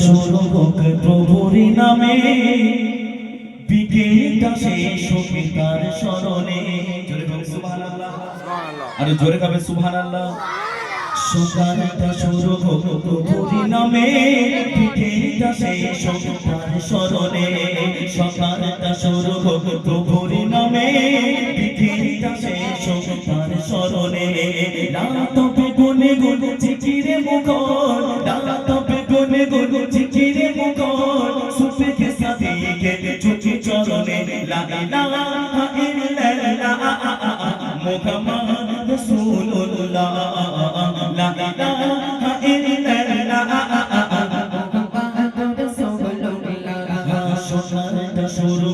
সৌরভ প্রভুর নামে। বিকেলটা শেষ হবে স্মরণে। আরে জোরে গাবে সুবহানাল্লাহ। সকালটা শুরু হলো প্রভুরি নামে। বিকেলটা শেষ হবে স্মরণে। সকালটা শুরু প্রভুরি নামে। লা ইলাহা ইল্লাল্লাহ মুহাম্মদ রাসূলুল্লাহ লা ইলাহা ইল্লাল্লাহ শুরু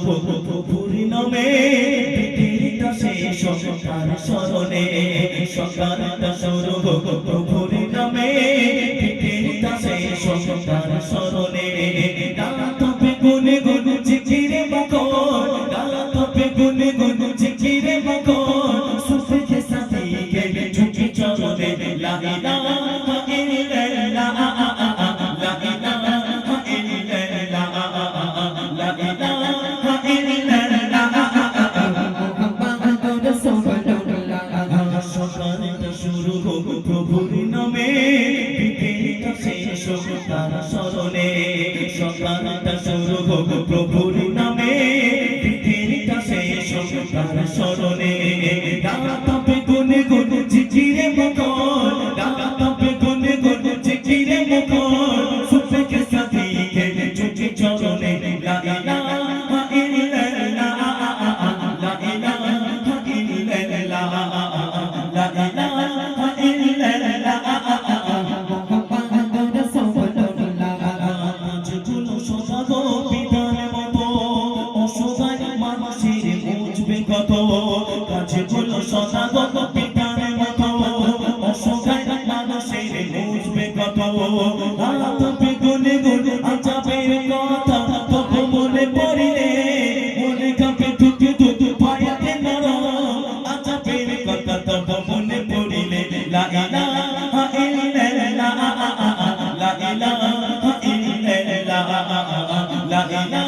পূর্ণমে পৃথিবীটা সেই সকার স্মরণে সকারটা স্বরূপ গুন গুন জিকিরে মগন সুফে কে সাথে গেলে ঝুঁকি চলে লা ইলাহা ইল্লাল্লাহ। লা ইলাহা ইল্লাল্লাহ। লা ইলাহা ইল্লাল্লাহ। মুহাম্মাদুর রাসূলুল্লাহ সকালটা শুরু হোক প্রভুর নামে বিকেলটা শেষ হোক তার শরণে সকালটা শুরু হোক প্রভুর দাঁড়াতো মদিনা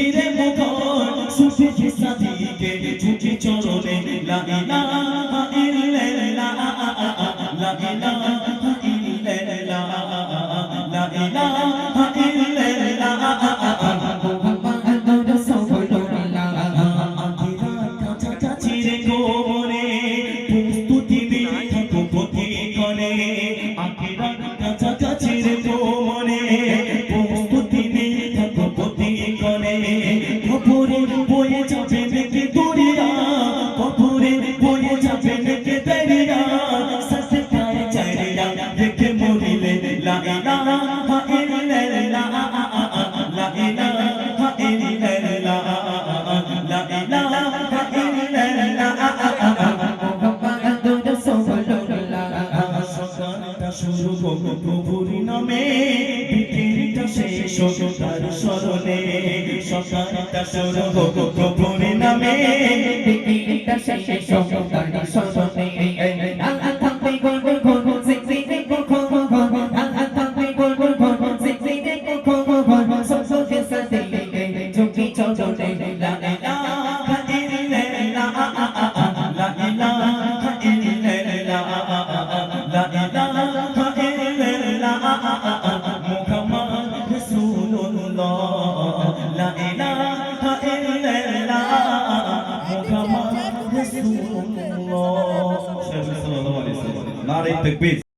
ধীরে মতন সুফি সাদিকে ঝুঁকি চরণে লাগিলা La ilaha নামে বিকেলটা শেষ তার স্মরণে সকালটা হোক প্রভুর নামে বিকেলটা শেষে সরনে নারে তকবীর